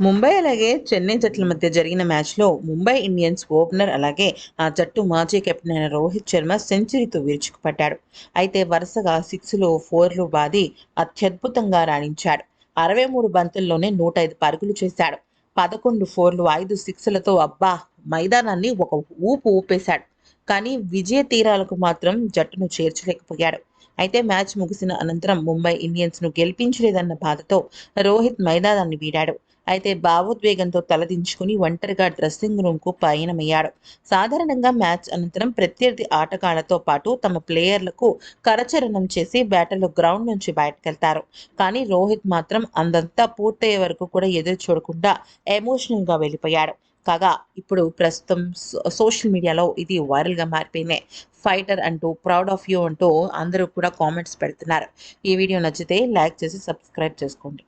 ముంబై అలాగే చెన్నై జట్ల మధ్య జరిగిన మ్యాచ్లో ముంబై ఇండియన్స్ ఓపెనర్ అలాగే ఆ జట్టు మాజీ కెప్టెన్ అయిన రోహిత్ శర్మ సెంచరీతో విరుచుకుపడ్డాడు. అయితే వరుసగా సిక్స్లు ఫోర్లు బాది అత్యద్భుతంగా రాణించాడు. అరవై మూడు బంతుల్లోనే నూట ఐదు పరుగులు చేశాడు. పదకొండు ఫోర్లు ఐదు సిక్స్లతో అబ్బా! మైదానాన్ని ఒక ఊపు ఊపేశాడు. కానీ విజయ తీరాలకు మాత్రం జట్టును చేర్చలేకపోయాడు. అయితే మ్యాచ్ ముగిసిన అనంతరం ముంబై ఇండియన్స్ను గెలిపించలేదన్న బాధతో రోహిత్ మైదానాన్ని వీడాడు. అయితే భావోద్వేగంతో తలదించుకుని ఒంటరిగా డ్రెస్సింగ్ రూమ్కు పయనమయ్యాడు. సాధారణంగా మ్యాచ్ అనంతరం ప్రత్యర్థి ఆటగాళ్ళతో పాటు తమ ప్లేయర్లకు కరచరణం చేసి బ్యాటర్లు గ్రౌండ్ నుంచి బయటకెళ్తారు. కానీ రోహిత్ మాత్రం అందంతా పూర్తయ్యే వరకు కూడా ఎదురు చూడకుండా ఎమోషనల్గా వెళ్ళిపోయాడు. కాగా ఇప్పుడు ప్రస్తుతం సో- సోషల్ మీడియాలో ఇది వైరల్గా మారిపోయింది. ఫైటర్ అంటూ ప్రౌడ్ ఆఫ్ యూ అంటూ అందరూ కూడా కామెంట్స్ పెడుతున్నారు. ఈ వీడియో నచ్చితే లైక్ చేసి సబ్స్క్రైబ్ చేసుకోండి.